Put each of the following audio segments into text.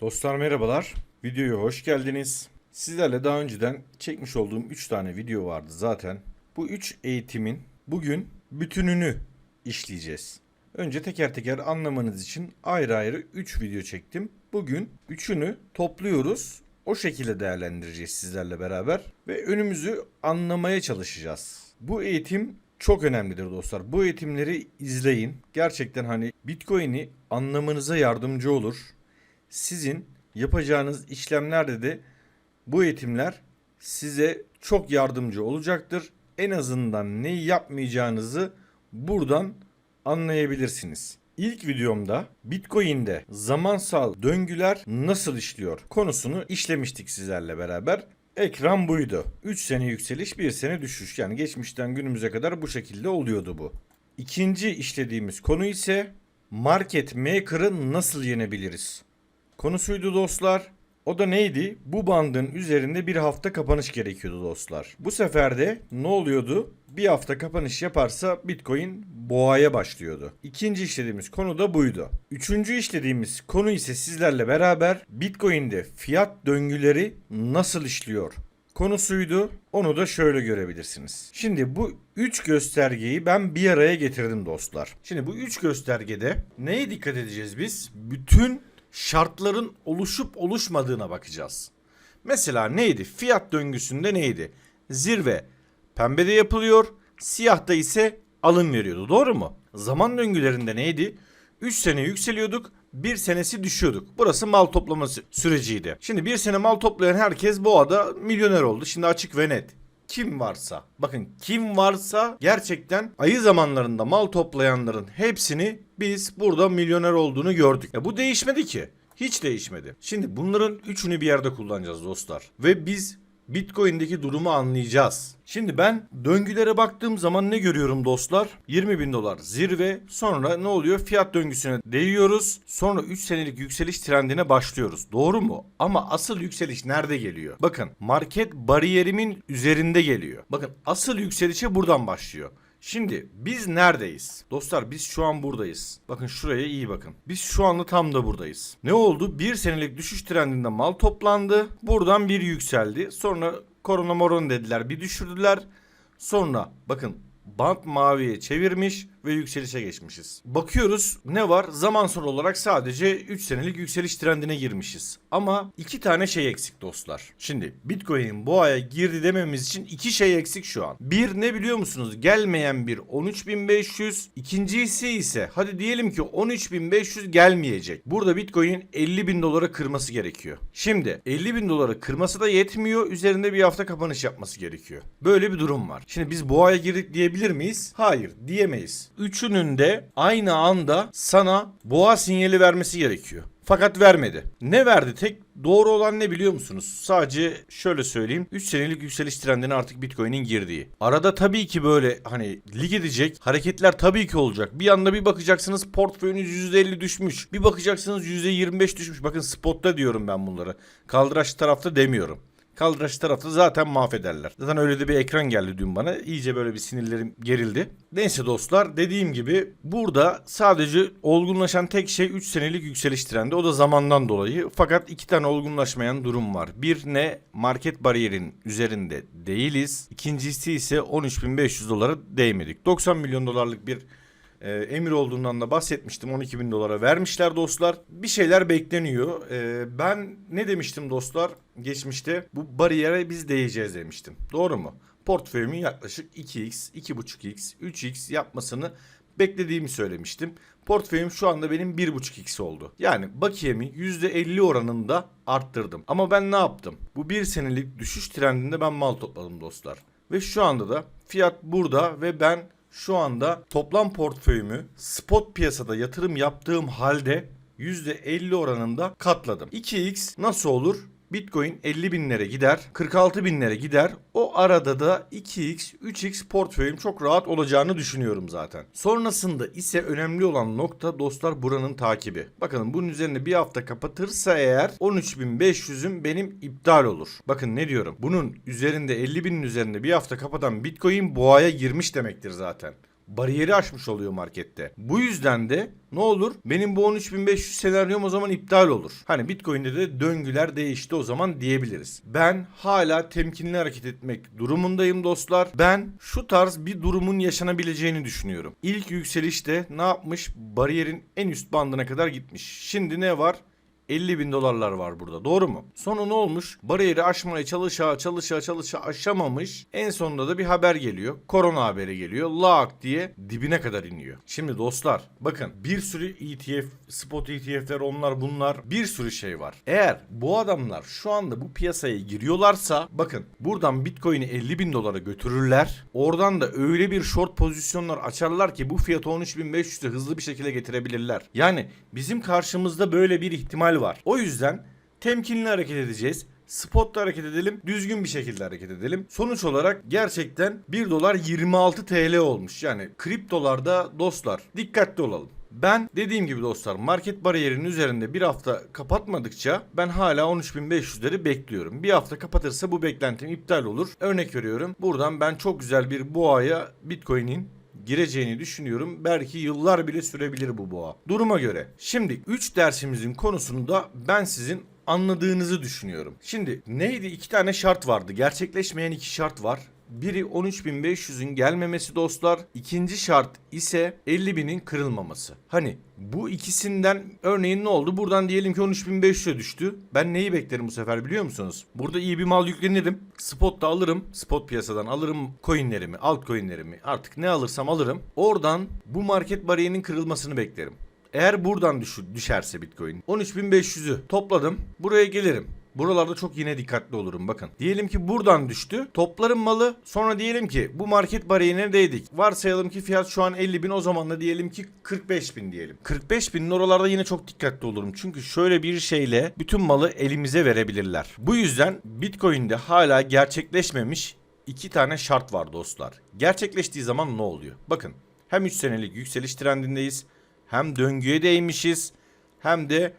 Dostlar merhabalar. Videoya hoş geldiniz. Sizlerle daha önceden çekmiş olduğum 3 tane video vardı zaten. Bu 3 eğitimin bugün bütününü işleyeceğiz. Önce teker teker anlamanız için ayrı ayrı 3 video çektim. Bugün üçünü topluyoruz. O şekilde değerlendireceğiz sizlerle beraber ve önümüzü anlamaya çalışacağız. Bu eğitim çok önemlidir dostlar. Bu eğitimleri izleyin. Gerçekten hani Bitcoin'i anlamanıza yardımcı olur sizin yapacağınız işlemlerde de bu eğitimler size çok yardımcı olacaktır. En azından neyi yapmayacağınızı buradan anlayabilirsiniz. İlk videomda Bitcoin'de zamansal döngüler nasıl işliyor konusunu işlemiştik sizlerle beraber. Ekran buydu. 3 sene yükseliş, 1 sene düşüş. Yani geçmişten günümüze kadar bu şekilde oluyordu bu. İkinci işlediğimiz konu ise market maker'ı nasıl yenebiliriz? Konusuydu dostlar. O da neydi? Bu bandın üzerinde bir hafta kapanış gerekiyordu dostlar. Bu sefer de ne oluyordu? Bir hafta kapanış yaparsa Bitcoin boğaya başlıyordu. İkinci işlediğimiz konu da buydu. Üçüncü işlediğimiz konu ise sizlerle beraber Bitcoin'de fiyat döngüleri nasıl işliyor? konusuydu. Onu da şöyle görebilirsiniz. Şimdi bu 3 göstergeyi ben bir araya getirdim dostlar. Şimdi bu 3 göstergede neye dikkat edeceğiz biz? Bütün şartların oluşup oluşmadığına bakacağız. Mesela neydi? Fiyat döngüsünde neydi? Zirve pembede yapılıyor, siyahta ise alım veriyordu. Doğru mu? Zaman döngülerinde neydi? 3 sene yükseliyorduk, bir senesi düşüyorduk. Burası mal toplama sü- süreciydi. Şimdi bir sene mal toplayan herkes boğada milyoner oldu. Şimdi açık ve net. Kim varsa, bakın kim varsa gerçekten ayı zamanlarında mal toplayanların hepsini biz burada milyoner olduğunu gördük. Ya bu değişmedi ki. Hiç değişmedi. Şimdi bunların üçünü bir yerde kullanacağız dostlar. Ve biz Bitcoin'deki durumu anlayacağız. Şimdi ben döngülere baktığım zaman ne görüyorum dostlar? 20 bin dolar zirve sonra ne oluyor? Fiyat döngüsüne değiyoruz. Sonra 3 senelik yükseliş trendine başlıyoruz. Doğru mu? Ama asıl yükseliş nerede geliyor? Bakın market bariyerimin üzerinde geliyor. Bakın asıl yükselişe buradan başlıyor. Şimdi biz neredeyiz? Dostlar biz şu an buradayız. Bakın şuraya iyi bakın. Biz şu anda tam da buradayız. Ne oldu? Bir senelik düşüş trendinde mal toplandı. Buradan bir yükseldi. Sonra korona moron dediler bir düşürdüler. Sonra bakın bant maviye çevirmiş ve yükselişe geçmişiz. Bakıyoruz ne var? Zamansal olarak sadece 3 senelik yükseliş trendine girmişiz. Ama iki tane şey eksik dostlar. Şimdi Bitcoin boğaya girdi dememiz için iki şey eksik şu an. Bir ne biliyor musunuz? Gelmeyen bir 13.500. İkincisi ise hadi diyelim ki 13.500 gelmeyecek. Burada Bitcoin'in 50 bin dolara kırması gerekiyor. Şimdi 50 bin doları kırması da yetmiyor. Üzerinde bir hafta kapanış yapması gerekiyor. Böyle bir durum var. Şimdi biz boğaya girdik diyebilir miyiz? Hayır diyemeyiz. Üçünün de aynı anda sana boğa sinyali vermesi gerekiyor. Fakat vermedi. Ne verdi? Tek doğru olan ne biliyor musunuz? Sadece şöyle söyleyeyim. 3 senelik yükseliş trendine artık Bitcoin'in girdiği. Arada tabii ki böyle hani lig edecek hareketler tabii ki olacak. Bir anda bir bakacaksınız portföyünüz %50 düşmüş. Bir bakacaksınız %25 düşmüş. Bakın spotta diyorum ben bunları. Kaldıraç tarafta demiyorum. Kaldıraç tarafta zaten mahvederler. Zaten öyle de bir ekran geldi dün bana. İyice böyle bir sinirlerim gerildi. Neyse dostlar dediğim gibi burada sadece olgunlaşan tek şey 3 senelik yükseliş trendi. O da zamandan dolayı. Fakat iki tane olgunlaşmayan durum var. Bir ne market bariyerin üzerinde değiliz. İkincisi ise 13.500 dolara değmedik. 90 milyon dolarlık bir e, emir olduğundan da bahsetmiştim. 12 bin dolara vermişler dostlar. Bir şeyler bekleniyor. E, ben ne demiştim dostlar geçmişte? Bu bariyere biz değeceğiz demiştim. Doğru mu? Portföyümün yaklaşık 2x, 2.5x, 3x yapmasını beklediğimi söylemiştim. Portföyüm şu anda benim 1.5x oldu. Yani bakiyemi %50 oranında arttırdım. Ama ben ne yaptım? Bu bir senelik düşüş trendinde ben mal topladım dostlar. Ve şu anda da fiyat burada ve ben şu anda toplam portföyümü spot piyasada yatırım yaptığım halde %50 oranında katladım. 2x nasıl olur? Bitcoin 50 binlere gider, 46 binlere gider. O arada da 2x, 3x portföyüm çok rahat olacağını düşünüyorum zaten. Sonrasında ise önemli olan nokta dostlar buranın takibi. Bakın bunun üzerine bir hafta kapatırsa eğer 13.500'üm benim iptal olur. Bakın ne diyorum? Bunun üzerinde 50 binin üzerinde bir hafta kapatan Bitcoin boğaya girmiş demektir zaten. Bariyeri aşmış oluyor markette. Bu yüzden de ne olur? Benim bu 13.500 senaryom o zaman iptal olur. Hani Bitcoin'de de döngüler değişti o zaman diyebiliriz. Ben hala temkinli hareket etmek durumundayım dostlar. Ben şu tarz bir durumun yaşanabileceğini düşünüyorum. İlk yükselişte ne yapmış? Bariyerin en üst bandına kadar gitmiş. Şimdi ne var? 50 bin dolarlar var burada doğru mu? Sonra ne olmuş? Bariyeri aşmaya çalışa çalışa çalışa aşamamış. En sonunda da bir haber geliyor. Korona haberi geliyor. Lak diye dibine kadar iniyor. Şimdi dostlar bakın bir sürü ETF, spot ETF'ler onlar bunlar bir sürü şey var. Eğer bu adamlar şu anda bu piyasaya giriyorlarsa bakın buradan Bitcoin'i 50 bin dolara götürürler. Oradan da öyle bir short pozisyonlar açarlar ki bu fiyatı 13.500'e hızlı bir şekilde getirebilirler. Yani bizim karşımızda böyle bir ihtimal var. O yüzden temkinli hareket edeceğiz. Spot'ta hareket edelim. Düzgün bir şekilde hareket edelim. Sonuç olarak gerçekten 1 dolar 26 TL olmuş. Yani kriptolarda dostlar dikkatli olalım. Ben dediğim gibi dostlar market bariyerinin üzerinde bir hafta kapatmadıkça ben hala 13.500'leri bekliyorum. Bir hafta kapatırsa bu beklentim iptal olur. Örnek veriyorum. Buradan ben çok güzel bir boğaya Bitcoin'in gireceğini düşünüyorum. Belki yıllar bile sürebilir bu boğa. Duruma göre. Şimdi 3 dersimizin konusunu da ben sizin anladığınızı düşünüyorum. Şimdi neydi? İki tane şart vardı. Gerçekleşmeyen iki şart var. Biri 13.500'ün gelmemesi dostlar. İkinci şart ise 50.000'in kırılmaması. Hani bu ikisinden örneğin ne oldu? Buradan diyelim ki 13.500'e düştü. Ben neyi beklerim bu sefer biliyor musunuz? Burada iyi bir mal yüklenirim. Spot'ta alırım. Spot piyasadan alırım coinlerimi, altcoinlerimi. Artık ne alırsam alırım. Oradan bu market bariyerinin kırılmasını beklerim. Eğer buradan düşerse Bitcoin 13.500'ü topladım. Buraya gelirim. Buralarda çok yine dikkatli olurum bakın. Diyelim ki buradan düştü. Toplarım malı. Sonra diyelim ki bu market bariyerine değdik. Varsayalım ki fiyat şu an 50 bin o zaman da diyelim ki 45 bin diyelim. 45 binin oralarda yine çok dikkatli olurum. Çünkü şöyle bir şeyle bütün malı elimize verebilirler. Bu yüzden Bitcoin'de hala gerçekleşmemiş iki tane şart var dostlar. Gerçekleştiği zaman ne oluyor? Bakın hem 3 senelik yükseliş trendindeyiz. Hem döngüye değmişiz. Hem de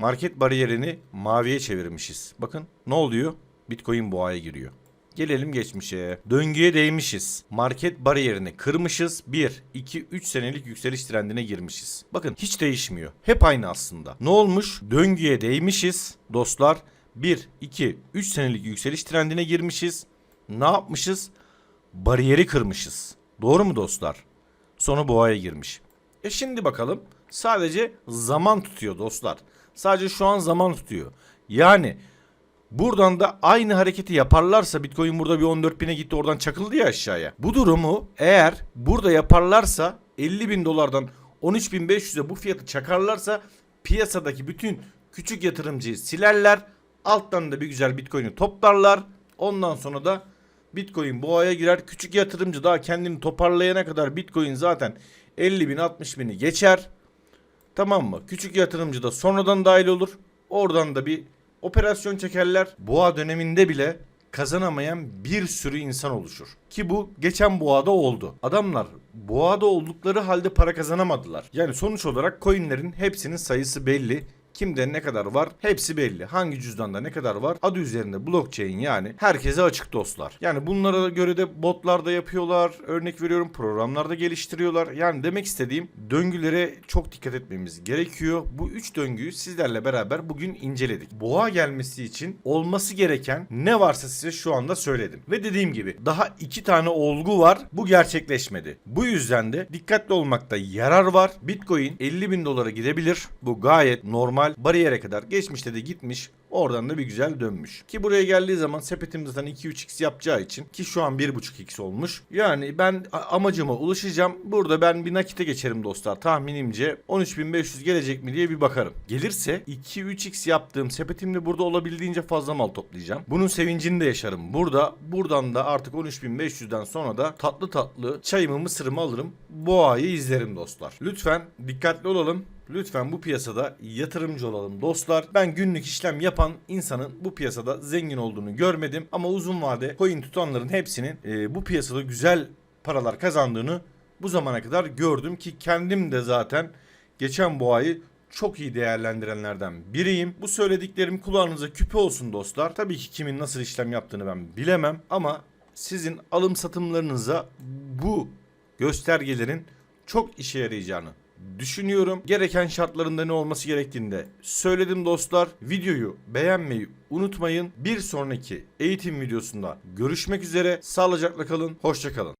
market bariyerini maviye çevirmişiz. Bakın ne oluyor? Bitcoin boğaya giriyor. Gelelim geçmişe. Döngüye değmişiz. Market bariyerini kırmışız. 1, 2, 3 senelik yükseliş trendine girmişiz. Bakın hiç değişmiyor. Hep aynı aslında. Ne olmuş? Döngüye değmişiz dostlar. 1, 2, 3 senelik yükseliş trendine girmişiz. Ne yapmışız? Bariyeri kırmışız. Doğru mu dostlar? Sonra boğaya girmiş. E şimdi bakalım. Sadece zaman tutuyor dostlar. Sadece şu an zaman tutuyor. Yani buradan da aynı hareketi yaparlarsa Bitcoin burada bir 14 bine gitti oradan çakıldı ya aşağıya. Bu durumu eğer burada yaparlarsa 50 bin dolardan 13.500'e bu fiyatı çakarlarsa piyasadaki bütün küçük yatırımcıyı silerler. Alttan da bir güzel Bitcoin'i toplarlar. Ondan sonra da Bitcoin boğaya girer. Küçük yatırımcı daha kendini toparlayana kadar Bitcoin zaten 50 bin 60 bini geçer. Tamam mı? Küçük yatırımcı da sonradan dahil olur. Oradan da bir operasyon çekerler. Boğa döneminde bile kazanamayan bir sürü insan oluşur. Ki bu geçen boğada oldu. Adamlar boğada oldukları halde para kazanamadılar. Yani sonuç olarak coinlerin hepsinin sayısı belli. Kimde ne kadar var hepsi belli. Hangi cüzdanda ne kadar var adı üzerinde blockchain yani herkese açık dostlar. Yani bunlara göre de botlar da yapıyorlar. Örnek veriyorum programlarda geliştiriyorlar. Yani demek istediğim döngülere çok dikkat etmemiz gerekiyor. Bu üç döngüyü sizlerle beraber bugün inceledik. Boğa gelmesi için olması gereken ne varsa size şu anda söyledim. Ve dediğim gibi daha iki tane olgu var. Bu gerçekleşmedi. Bu yüzden de dikkatli olmakta yarar var. Bitcoin 50 bin dolara gidebilir. Bu gayet normal bariyere kadar geçmişte de gitmiş. Oradan da bir güzel dönmüş. Ki buraya geldiği zaman sepetim zaten 2-3x yapacağı için ki şu an 1.5x olmuş. Yani ben amacıma ulaşacağım. Burada ben bir nakite geçerim dostlar. Tahminimce 13.500 gelecek mi diye bir bakarım. Gelirse 2-3x yaptığım sepetimle burada olabildiğince fazla mal toplayacağım. Bunun sevincini de yaşarım. Burada buradan da artık 13.500'den sonra da tatlı tatlı çayımı mısırımı alırım. Boğayı izlerim dostlar. Lütfen dikkatli olalım. Lütfen bu piyasada yatırımcı olalım dostlar. Ben günlük işlem yapan insanın bu piyasada zengin olduğunu görmedim. Ama uzun vade coin tutanların hepsinin e, bu piyasada güzel paralar kazandığını bu zamana kadar gördüm ki kendim de zaten geçen bu ayı çok iyi değerlendirenlerden biriyim. Bu söylediklerim kulağınıza küpe olsun dostlar. Tabii ki kimin nasıl işlem yaptığını ben bilemem ama sizin alım satımlarınıza bu göstergelerin çok işe yarayacağını düşünüyorum. Gereken şartlarında ne olması gerektiğini de söyledim dostlar. Videoyu beğenmeyi unutmayın. Bir sonraki eğitim videosunda görüşmek üzere. Sağlıcakla kalın. Hoşça kalın.